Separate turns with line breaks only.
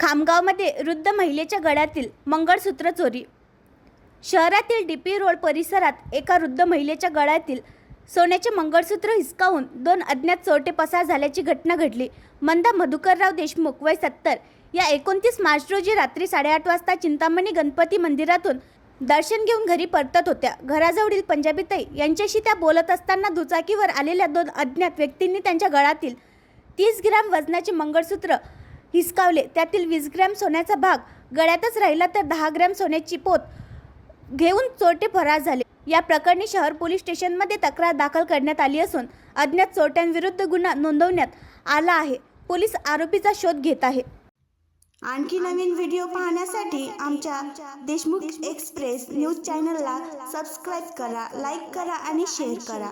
खामगावमध्ये वृद्ध महिलेच्या गळ्यातील मंगळसूत्र चोरी. शहरातील डी पी रोड परिसरात एका वृद्ध महिलेच्या गळ्यातील सोन्याचे मंगळसूत्र हिसकावून दोन अज्ञात चोरटे पसार झाल्याची घटना घडली. मंदा मधुकरराव देशमुख वय सत्तर या एकोणतीस मार्च रोजी रात्री साडेआठ वाजता चिंतामणी गणपती मंदिरातून दर्शन घेऊन घरी परतत होत्या. घराजवळील पंजाबी ताई यांच्याशी त्या बोलत असताना दुचाकीवर आलेल्या दोन अज्ञात व्यक्तींनी त्यांच्या गळातील तीस ग्रॅम वजनाचे मंगळसूत्र हिसकावले. त्यातील वीस ग्रॅम सोन्याचा भाग गळ्यातच राहिला तर दहा ग्रॅम सोन्याची पोत घेऊन चोरटे फरार झाले. या प्रकरणी शहर पोलीस स्टेशनमध्ये तक्रार दाखल करण्यात आली असून अज्ञात चोरट्यांविरुद्ध गुन्हा नोंदवण्यात आला आहे. पोलीस आरोपीचा शोध घेत आहे.
आणखी नवीन व्हिडिओ पाहण्यासाठी आमच्या देशमुख एक्सप्रेस न्यूज चॅनलला सबस्क्राईब करा लाईक करा आणि शेअर करा.